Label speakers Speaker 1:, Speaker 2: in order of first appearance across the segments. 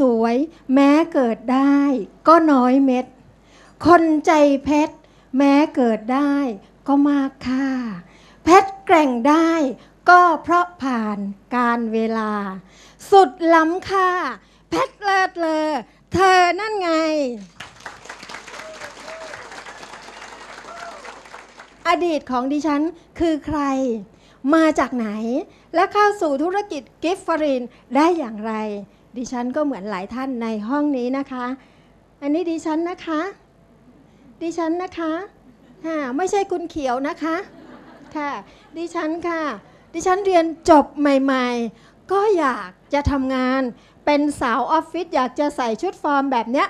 Speaker 1: สวย แม้เกิดได้ ก็น้อยเม็ด คนใจเพชร แม้เกิดได้ ก็มากค่า เพชรแกร่งได้ ก็เพราะผ่านการเวลา สุดล้ำค่า เพชรเลิศเลอเธอนั่นไง อดีตของดิฉันคือใคร มาจากไหน และเข้าสู่ธุรกิจกิฟฟรินได้อย่างไร ดิฉันก็เหมือนหลายท่านในห้องนี้นะคะ อันนี้ดิฉันนะคะ ดิฉันนะคะค่ะไม่ใช่คุณเขียวนะคะ ค่ะ ดิฉันค่ะ ดิฉันเรียนจบใหม่ ๆ ก็อยากจะทำงาน เป็นสาวออฟฟิศอยากจะใส่ชุดฟอร์มแบบเนี้ย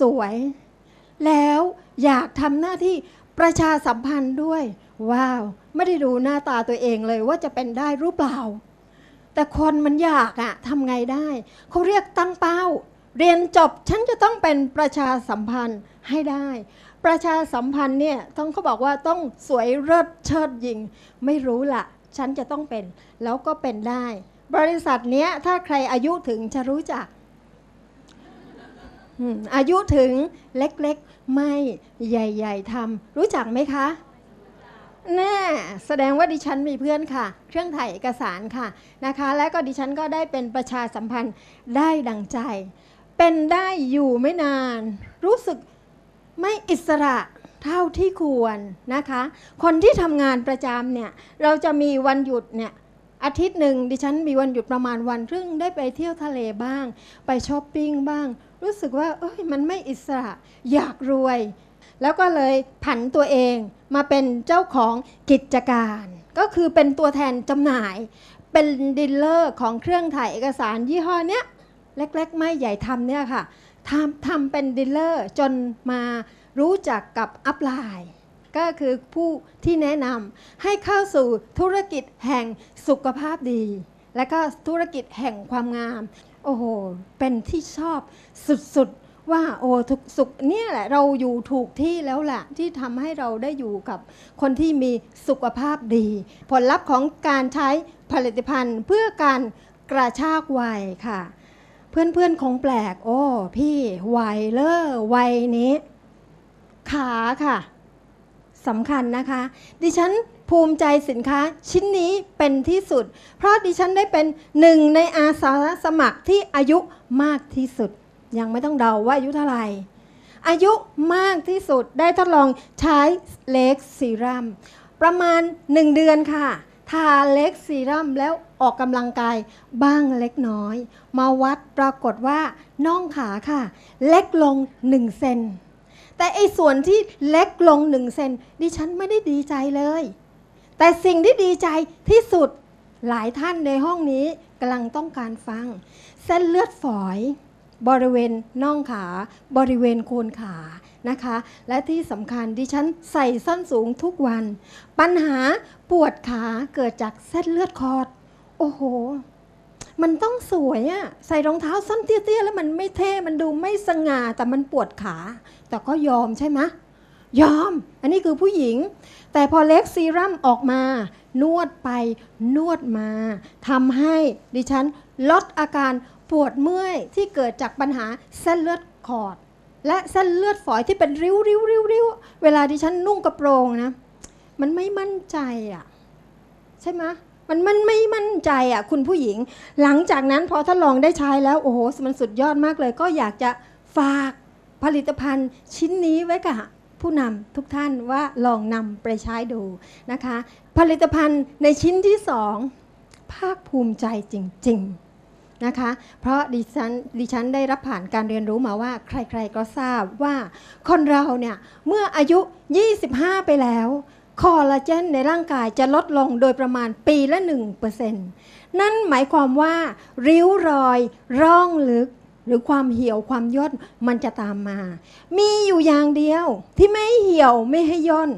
Speaker 1: สวยๆ แล้วอยากทำหน้าที่ประชาสัมพันธ์ด้วย ว้าว ไม่ได้ดูหน้าตาตัวเองเลยว่าจะเป็นได้หรือเปล่า แต่คนมันอยากอะทำไงได้ เขาเรียกตั้งเป้า เรียนจบฉันจะต้องเป็นประชาสัมพันธ์ให้ได้ ประชาสัมพันธ์เนี่ยต้องเขาบอกว่าต้องสวยเลิศเชิดยิง ไม่รู้ละฉันจะต้องเป็นแล้วก็เป็นได้ บริษัทเนี้ยถ้าใครอายุถึงจะรู้จักอืมอายุถึงเล็กๆ ไม่ใหญ่ ๆทำรู้จักไหมคะ แน่แสดงว่าดิฉันมีเพื่อนค่ะ เครื่องถ่ายเอกสารค่ะนะคะ และก็ดิฉันก็ได้เป็นประชาสัมพันธ์ได้ดังใจ เป็นได้อยู่ไม่นาน รู้สึกไม่อิสระเท่าที่ควรนะคะ คนที่ทำงานประจำเนี่ยเราจะมีวันหยุดเนี่ยอาทิตย์หนึ่งดิฉันมีวันหยุดประมาณวันครึ่งได้ไปเที่ยวทะเลบ้าง ไปช้อปปิ้งบ้าง รู้สึกว่าเอ้ยมันไม่อิสระอยากรวย แล้วก็เลยผันตัวเองมาเป็นเจ้าของกิจการ ก็คือเป็นตัวแทนจำหน่าย เป็นดีลเลอร์ของเครื่องถ่ายเอกสารยี่ห้อเนี้ยเล็กๆ ไม่ใหญ่ทำเนี่ยค่ะทำทำเป็นดีลเลอร์จนมารู้จักกับอัพไลน์ก็คือผู้ที่แนะนำให้เข้าสู่ธุรกิจแห่งสุขภาพดี และก็ธุรกิจแห่งความงาม โอ้โห เป็นที่ชอบสุดๆ ว่าโอ้ทุกสุขเนี่ยแหละเราอยู่ถูกที่แล้วแหละที่ทำให้เราได้อยู่กับคนที่มีสุขภาพดี ผลลัพธ์ของการใช้ผลิตภัณฑ์เพื่อการกระชากวัยค่ะ เพื่อนๆคงแปลก โอ้ พี่วัยเลอวัยนี้ ขาค่ะสำคัญนะคะ ดิฉันภูมิใจสินค้าชิ้นนี้เป็นที่สุด เพราะดิฉันได้เป็นหนึ่งในอาสาสมัครที่อายุมากที่สุด ยังไม่ต้องเดาว่าอายุเท่าไหร่ อายุมากที่สุดได้ทดลองใช้เล็กซีรัมประมาณ 1 เดือนค่ะ ทาเล็กซีรัมแล้วออกกำลังกายบ้างเล็กน้อย มาวัดปรากฏว่าน่องขาค่ะ เล็กลง 1 เซนแต่ไอ้ส่วนที่เล็กลง 1 เซนดิฉันไม่ได้ดีใจเลย แต่สิ่งที่ดีใจที่สุดหลายท่านในห้องนี้กำลังต้องการฟัง เส้นเลือดฝอย บริเวณน่องขาบริเวณโคนขานะคะ และที่สำคัญดิฉันใส่ส้นสูงทุกวัน ปัญหาปวดขาเกิดจากเส้นเลือดคอด โอ้โห มันต้องสวยอะใส่รองเท้าส้นเตี้ยๆแล้วมันไม่เท่ มันดูไม่สง่าแต่มันปวดขา แต่ก็ยอมใช่ไหมยอม อันนี้คือผู้หญิง แต่พอเล็กซีรั่มออกมา นวดไปนวดมาทำให้ดิฉันลดอาการ ปวดเมื่อยที่เกิดจากปัญหาเส้นเลือดขอด และเส้นเลือดฝอยที่เป็นริ้วริ้วริ้วริ้วเวลาดิฉันนุ่งกระโปรงนะ มันไม่มั่นใจอะ ใช่ไหมมันมันไม่มั่นใจอะ คุณผู้หญิง หลังจากนั้นพอทดลองได้ใช้แล้ว โอ้โหมันสุดยอดมากเลย ก็อยากจะฝากผลิตภัณฑ์ชิ้นนี้ไว้กับผู้นำทุกท่านว่าลองนำไปใช้ดูนะคะ ผลิตภัณฑ์ในชิ้นที่สองภาคภูมิใจจริง ๆ นะคะ เพราะดิฉันดิฉันได้รับผ่านการเรียนรู้มาว่า ใครๆก็ทราบว่าคนเราเนี่ยเมื่ออายุ 25 ไปแล้วคอลลาเจนในร่างกายจะลดลงโดยประมาณปีละ 1%นั่นหมายความว่า ริ้วรอย ร่องลึก หรือความเหี่ยวความย่นมันจะตามมา มีอยู่อย่างเดียวที่ไม่เหี่ยวไม่ให้ย่น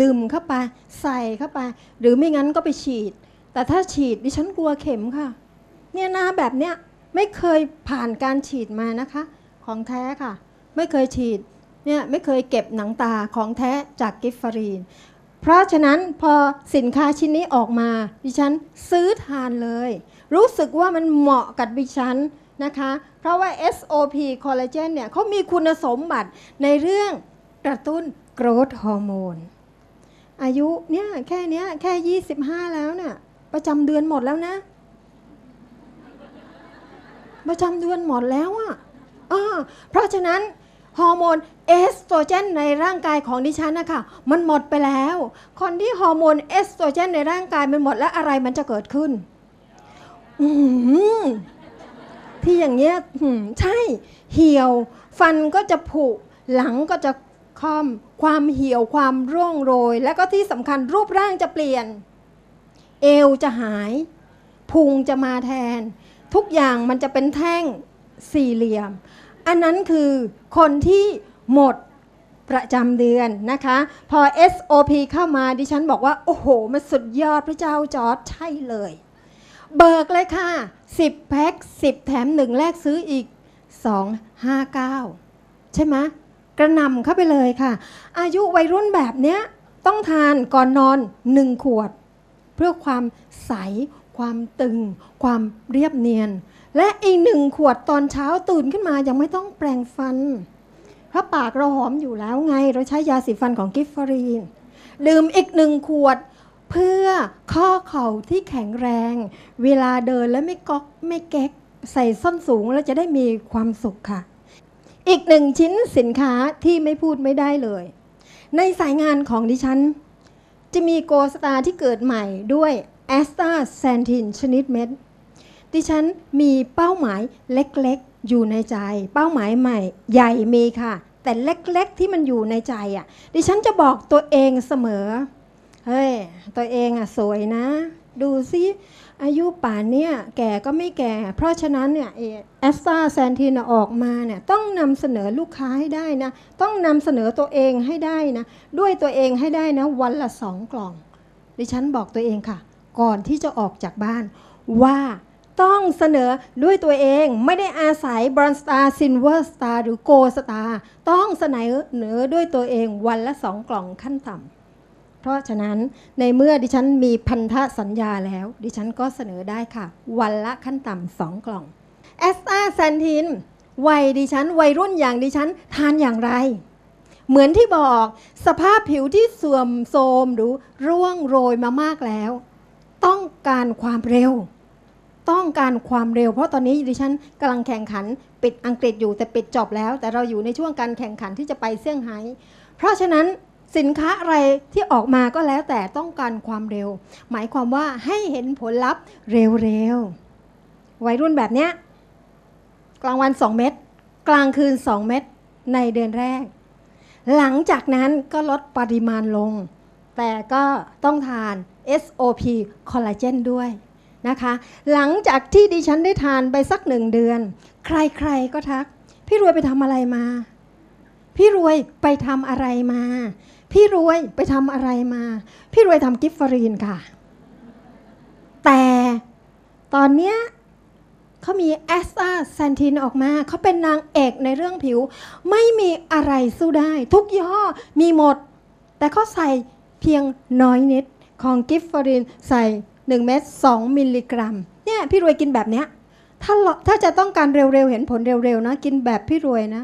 Speaker 1: ดื่มเข้าไป ใส่เข้าไป หรือไม่งั้นก็ไปฉีด แต่ถ้าฉีดดิฉันกลัวเข็มค่ะ เนี่ยหน้าแบบเนี้ยไม่เคยผ่านการฉีดมานะคะ ของแท้ค่ะ ไม่เคยฉีดเนี่ยไม่เคยเก็บหนังตาของแท้จากกิฟฟารีน เพราะฉะนั้นพอสินค้าชิ้นนี้ออกมา ดิฉันซื้อทานเลย รู้สึกว่ามันเหมาะกับดิฉันนะคะ เพราะว่า SOP คอลลาเจนเนี่ยเขามีคุณสมบัติในเรื่องกระตุ้นโกรทฮอร์โมนอายุเนี่ยแค่เนี้ยแค่ 25 แล้วเนี่ยประจำเดือนหมดแล้วนะ ประจำเดือนหมดแล้วอะอ่าเพราะฉะนั้นฮอร์โมนเอสโตรเจนในร่างกายของดิฉันนะคะมันหมดไปแล้ว คนที่ฮอร์โมนเอสโตรเจนในร่างกายมันหมดแล้วอะไรมันจะเกิดขึ้นที่อย่างเงี้ยใช่เหี่ยว ฟันก็จะผุหลังก็จะคอมความเหี่ยวความร่วงโรย แล้วก็ที่สำคัญรูปร่างจะเปลี่ยน เอวจะหาย พุงจะมาแทน ทุกอย่างมันจะเป็นแท่งสี่เหลี่ยม อันนั้นคือคนที่หมดประจำเดือนนะคะ พอ SOP เข้ามาดิฉันบอกว่า โอ้โห มันสุดยอดพระเจ้าจอร์ดใช่เลย เบิกเลยค่ะ 10 แพ็ค 10 แถม1แลกซื้ออีก 2 5 9 ใช่ไหมกระนำเข้าไปเลยค่ะ อายุวัยรุ่นแบบเนี้ยต้องทานก่อนนอน 1 ขวด เพื่อความใส ความตึง ความเรียบเนียน และอีกหนึ่งขวดตอนเช้าตื่นขึ้นมายังไม่ต้องแปรงฟัน เพราะปากเราหอมอยู่แล้วไง เราใช้ยาสีฟันของกิฟฟารีน ดื่มอีกหนึ่งขวดเพื่อข้อเข่าที่แข็งแรง เวลาเดินแล้วไม่ก๊อกไม่แก๊ก ใส่ส้นสูงแล้วจะได้มีความสุขค่ะ อีกหนึ่งชิ้นสินค้าที่ไม่พูดไม่ได้เลย ในสายงานของดิฉัน จะมีโกสตาที่เกิดใหม่ด้วยแอสตาแซนทินชนิดเม็ด ดิฉันมีเป้าหมายเล็กๆ อยู่ในใจ เป้าหมายใหม่ ใหญ่มีค่ะ แต่เล็กๆที่มันอยู่ในใจอะ ดิฉันจะบอกตัวเองเสมอ เฮ้ย ตัวเองอะสวยนะ ดูซิ อายุป่านเนี่ยแก่ก็ไม่แก่ เพราะฉะนั้นเนี่ยแอสตาแซนทินออกมาเนี่ยต้องนำเสนอลูกค้าให้ได้นะ ต้องนำเสนอตัวเองให้ได้นะ ด้วยตัวเองให้ได้นะ วันละสองกล่อง ดิฉันบอกตัวเองค่ะ ก่อนที่จะออกจากบ้านว่าต้องเสนอด้วยตัวเองไม่ได้อาศัยบรอนสตาร์ซินเวอร์สตาร์หรือโกสตาร์ต้องเสนอเหนือด้วยตัวเองวันละสองกล่องขั้นต่ำ เพราะฉะนั้นในเมื่อดิฉันมีพันธสัญญาแล้ว ดิฉันก็เสนอได้ค่ะ วันละขั้นต่ำสองกล่องแอสตาแซนทินวัยดิฉัน วัยรุ่นอย่างดิฉันทานอย่างไร เหมือนที่บอกสภาพผิวที่เสื่อมโทรมหรือร่วงโรยมามากแล้ว ต้องการความเร็ว ต้องการความเร็ว เพราะตอนนี้ดิฉันกำลังแข่งขัน ปิดอังกฤษอยู่แต่ปิดจบแล้ว แต่เราอยู่ในช่วงการแข่งขันที่จะไปเซี่ยงไฮ้เพราะฉะนั้น สินค้าอะไรที่ออกมาก็แล้วแต่ต้องการความเร็ว หมายความว่าให้เห็นผลลัพธ์เร็วๆวัยรุ่นแบบเนี้ยกลางวัน 2 เม็ดกลางคืน 2 เม็ดในเดือนแรก หลังจากนั้นก็ลดปริมาณลง แต่ก็ต้องทาน SOP คอลลาเจนด้วยนะคะ หลังจากที่ดิฉันได้ทานไปสักหนึ่งเดือน ใครๆก็ทัก พี่รวยไปทำอะไรมา พี่รวยไปทำอะไรมา พี่รวยไปทำอะไรมา พี่รวยทำกิฟฟรีนค่ะ แต่ตอนเนี้ยเขามีแอสตาแซนทินออกมา เขาเป็นนางเอกในเรื่องผิว ไม่มีอะไรสู้ได้ ทุกยี่ห้อมีหมด แต่เขาใส่เพียงน้อยนิดของกิฟฟรีนใส่ 1 เม็ด2 มิลลิกรัม เนี่ยพี่รวยกินแบบเนี้ยถ้าเราถ้าจะต้องการเร็วๆ เห็นผลเร็วๆ นะ กินแบบพี่รวยนะ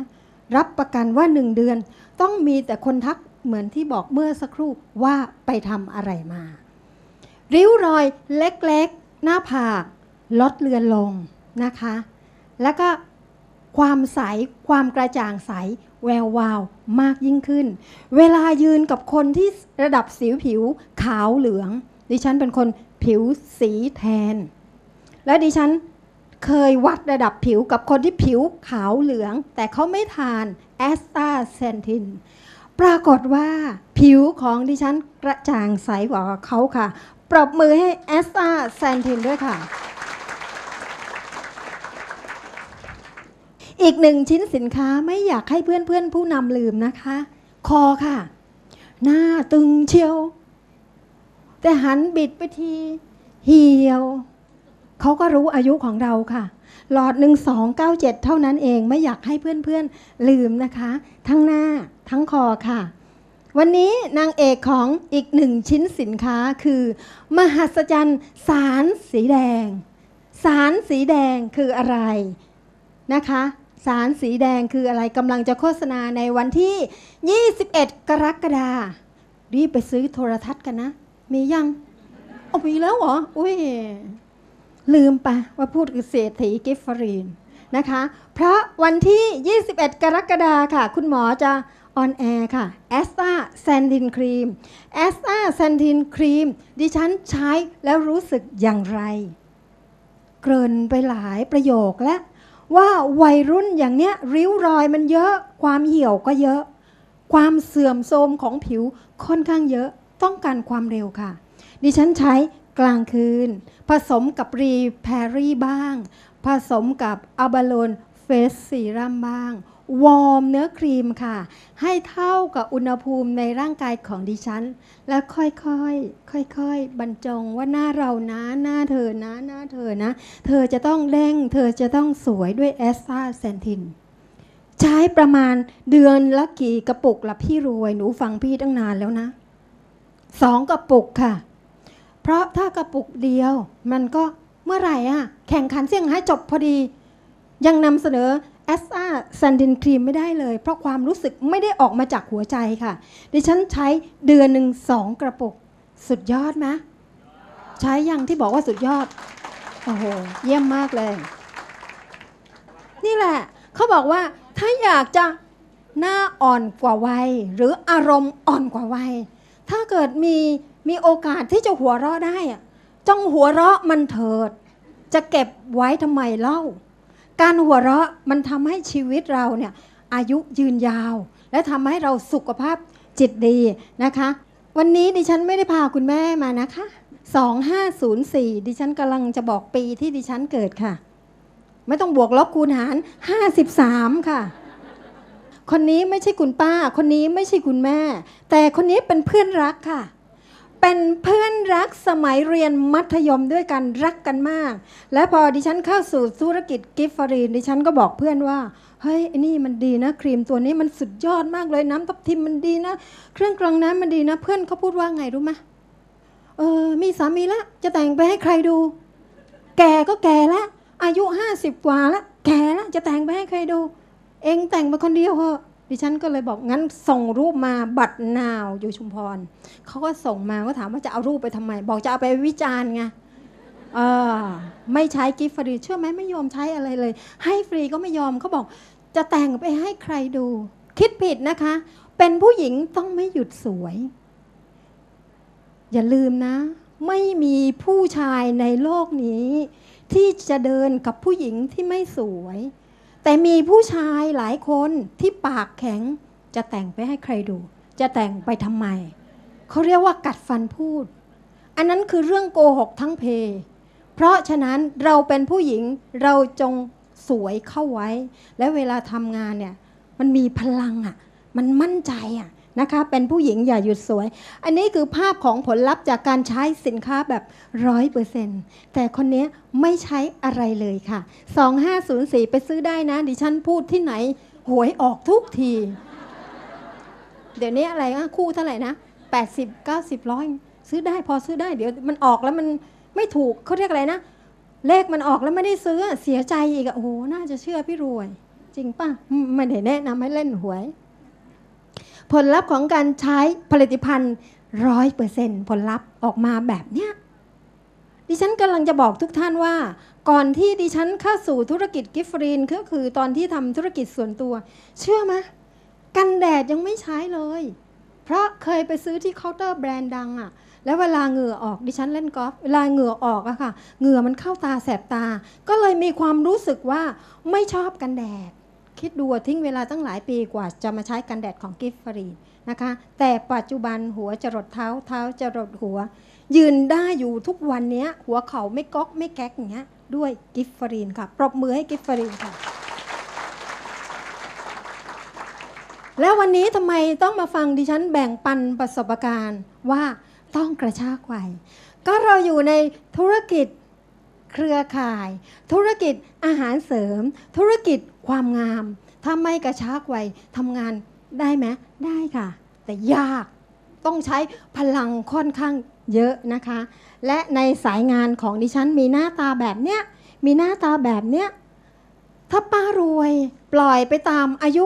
Speaker 1: รับประกันว่า 1 เดือน ต้องมีแต่คนทัก เหมือนที่บอกเมื่อสักครู่ว่าไปทำอะไรมา ริ้วรอยเล็กๆ หน้าผากลดเลือนลงนะคะ แล้วก็ความใสความกระจ่างใส แวววาวมากยิ่งขึ้น เวลายืนกับคนที่ระดับสิวผิวขาวเหลือง ดิฉันเป็นคนผิวสีแทน และดิฉันเคยวัดระดับผิวกับคนที่ผิวขาวเหลือง แต่เขาไม่ทานแอสตาเซนทิน ปรากฏว่าผิวของดิฉันกระจ่างใสกว่าเขาค่ะ ปรบมือให้แอสตาแซนทินด้วยค่ะ อีกหนึ่งชิ้นสินค้าไม่อยากให้เพื่อนๆผู้นำลืมนะคะ คอค่ะ หน้าตึงเชียว แต่หันบิดไปที เหี่ยว เขาก็รู้อายุของเราค่ะ หลอดหนึ่งสองเก้าเจ็ดเท่านั้นเองไม่อยากให้เพื่อนๆลืมนะคะ ทั้งหน้าทั้งคอค่ะ วันนี้นางเอกของอีกหนึ่งชิ้นสินค้าคือ มหัศจรรย์สารสีแดง สารสีแดงคืออะไรนะคะสารสีแดงคืออะไรกำลังจะโฆษณาในวันที่ 21 กรกฎาคมรีบไปซื้อโทรทัศน์กันนะ มียังเอามีแล้วเหรอ อุ้ย ลืมไปว่าพูดกับเศรษฐีกิฟฟรีนนะคะ เพราะวันที่ 21 กรกฎาคมค่ะ คุณหมอจะออนแอร์ค่ะแอสตาแซนตินครีมแอสตาแซนตินครีมดิฉันใช้แล้วรู้สึกอย่างไร เกริ่นไปหลายประโยคและว่าวัยรุ่นอย่างเนี้ย ริ้วรอยมันเยอะ ความเหี่ยวก็เยอะ ความเสื่อมโทรมของผิวค่อนข้างเยอะต้องการความเร็วค่ะ ดิฉันใช้ กลางคืน ผสมกับรีแพรรี่บ้าง ผสมกับอัลบาโลนเฟสซีรัมบ้าง วอร์มเนื้อครีมค่ะ ให้เท่ากับอุณหภูมิในร่างกายของดิฉัน แล้วค่อยๆ ค่อยๆ บรรจงว่าหน้าเรานะ หน้าเธอนะ หน้าเธอนะ เธอจะต้องเด้ง เธอจะต้องสวยด้วยแอสตาเซนทินใช้ประมาณเดือนละกี่กระปุกละพี่รวย หนูฟังพี่ตั้งนานแล้วนะสองกระปุกค่ะ เพราะถ้ากระปุกเดียว มันก็เมื่อไหร่อะแข่งขันเสี่ยงไฮ้จบพอดี ยังนำเสนอแอสตาแซนดินครีมไม่ได้เลย เพราะความรู้สึกไม่ได้ออกมาจากหัวใจค่ะ ดิฉันใช้เดือนหนึ่งสองกระปุก สุดยอดไหมใช้ยังที่บอกว่าสุดยอด โอ้โห เยี่ยมมากเลย นี่แหละ เขาบอกว่าถ้าอยากจะหน้าอ่อนกว่าวัย หรืออารมณ์อ่อนกว่าวัย ถ้าเกิดมี มีโอกาสที่จะหัวเราะได้อะจงหัวเราะมันเถิด จะเก็บไว้ทำไมเล่า การหัวเราะมันทำให้ชีวิตเราเนี่ยอายุยืนยาว และทำให้เราสุขภาพจิตดีนะคะ วันนี้ดิฉันไม่ได้พาคุณแม่มานะคะ 2504 ดิฉันกำลังจะบอกปีที่ดิฉันเกิดค่ะ ไม่ต้องบวกลบคูณหาร 53 ค่ะคนนี้ไม่ใช่คุณป้า คนนี้ไม่ใช่คุณแม่ แต่คนนี้เป็นเพื่อนรักค่ะ เป็นเพื่อนรักสมัยเรียนมัธยมด้วยกันรักกันมาก และพอดิฉันเข้าสู่ธุรกิจกิฟฟารีนดิฉันก็บอกเพื่อนว่า เฮ้ยไอ้นี่มันดีนะ ครีมตัวนี้มันสุดยอดมากเลยน้ำทับทิมมันดีนะ เครื่องกรองน้ำมันดีนะ เพื่อนเขาพูดว่าไงรู้ไหมเออ มีสามีแล้วจะแต่งไปให้ใครดู แก่ก็แก่แล้วอายุห้าสิบกว่าแล้วแก่แล้วจะแต่งไปให้ใครดู เองแต่งไปคนเดียวเหอะ ดิฉันก็เลยบอกงั้นส่งรูปมาบัตรนาวอยู่ชุมพรเขาก็ส่งมาก็ถามว่าจะเอารูปไปทำไม บอกจะเอาไปวิจารณ์ไงเออไม่ใช้กิฟต์ฟรีเชื่อไหมไม่ยอมใช้อะไรเลย ให้ฟรีก็ไม่ยอมเขาบอกจะแต่งไปให้ใครดู คิดผิดนะคะ เป็นผู้หญิงต้องไม่หยุดสวย อย่าลืมนะ ไม่มีผู้ชายในโลกนี้ ที่จะเดินกับผู้หญิงที่ไม่สวย แต่มีผู้ชายหลายคนที่ปากแข็งจะแต่งไปให้ใครดู จะแต่งไปทำไม เขาเรียกว่ากัดฟันพูด อันนั้นคือเรื่องโกหกทั้งเพ เพราะฉะนั้นเราเป็นผู้หญิงเราจงสวยเข้าไว้ และเวลาทำงานเนี่ย มันมีพลังอะ่ะ มันมั่นใจอะ่ะ นะคะ เป็นผู้หญิงอย่าหยุดสวย อันนี้คือภาพของผลลัพธ์จากการใช้สินค้าแบบร้อยเปอร์เซ็นต์แต่คนนี้ไม่ใช้อะไรเลยค่ะ 2504 ไปซื้อได้นะ ดิฉันพูดที่ไหน หวยออกทุกที เดี๋ยวนี้อะไรนะคู่เท่าไหร่นะ 80 90ร้อยซื้อได้พอซื้อได้เดี๋ยวมันออกแล้วมันไม่ถูกเขาเรียกอะไรนะ เลขมันออกแล้วไม่ได้ซื้อเสียใจอีกอะโอ้โหน่าจะเชื่อพี่รวย จริงป่ะมไม่ได้แนะนำให้เล่นหวย ผลลัพธ์ของการใช้ผลิตภัณฑ์ร้อยเปอร์เซ็นผลลัพธ์ออกมาแบบเนี้ยดิฉันกำลังจะบอกทุกท่านว่า ก่อนที่ดิฉันเข้าสู่ธุรกิจกิฟฟรีนก็คือตอนที่ทำธุรกิจส่วนตัว เชื่อไหมกันแดดยังไม่ใช้เลย เพราะเคยไปซื้อที่เคาน์เตอร์แบรนด์ดังอะแล้วเวลาเหงื่อออกดิฉันเล่นกอล์ฟเวลาเหงื่อออกอะค่ะเหงื่อมันเข้าตาแสบตา ก็เลยมีความรู้สึกว่าไม่ชอบกันแดด คิดดูว่าทิ้งเวลาตั้งหลายปีกว่าจะมาใช้กันแดดของกิฟฟรีนนะคะ แต่ปัจจุบันหัวจรดเท้าเท้าจรดหัว ยืนได้อยู่ทุกวันนี้หัวเขาไม่ก๊อกไม่แก๊กอย่างเงี้ยด้วยกิฟฟรีนค่ะ ปรบมือให้กิฟฟรีนค่ะ แล้ววันนี้ทำไมต้องมาฟังดิฉันแบ่งปันประสบการณ์ว่าต้องกระชากวัยก็เราอยู่ในธุรกิจ เครือข่าย ธุรกิจอาหารเสริม ธุรกิจความงาม ถ้าไม่กระชากวัยทำงานได้ไหมได้ค่ะ แต่ยากต้องใช้พลังค่อนข้างเยอะนะคะ และในสายงานของดิฉันมีหน้าตาแบบเนี้ยมีหน้าตาแบบเนี้ยถ้าป้ารวยปล่อยไปตามอายุ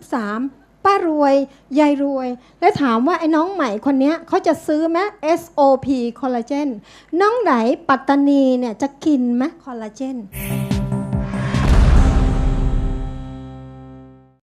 Speaker 1: 53 ป้ารวย ยายรวย และถามว่าไอ้น้องใหม่คนนี้เขาจะซื้อไหม SOP คอลลาเจนน้องไหนปัตตานีเนี่ยจะกินไหมคอลลาเจน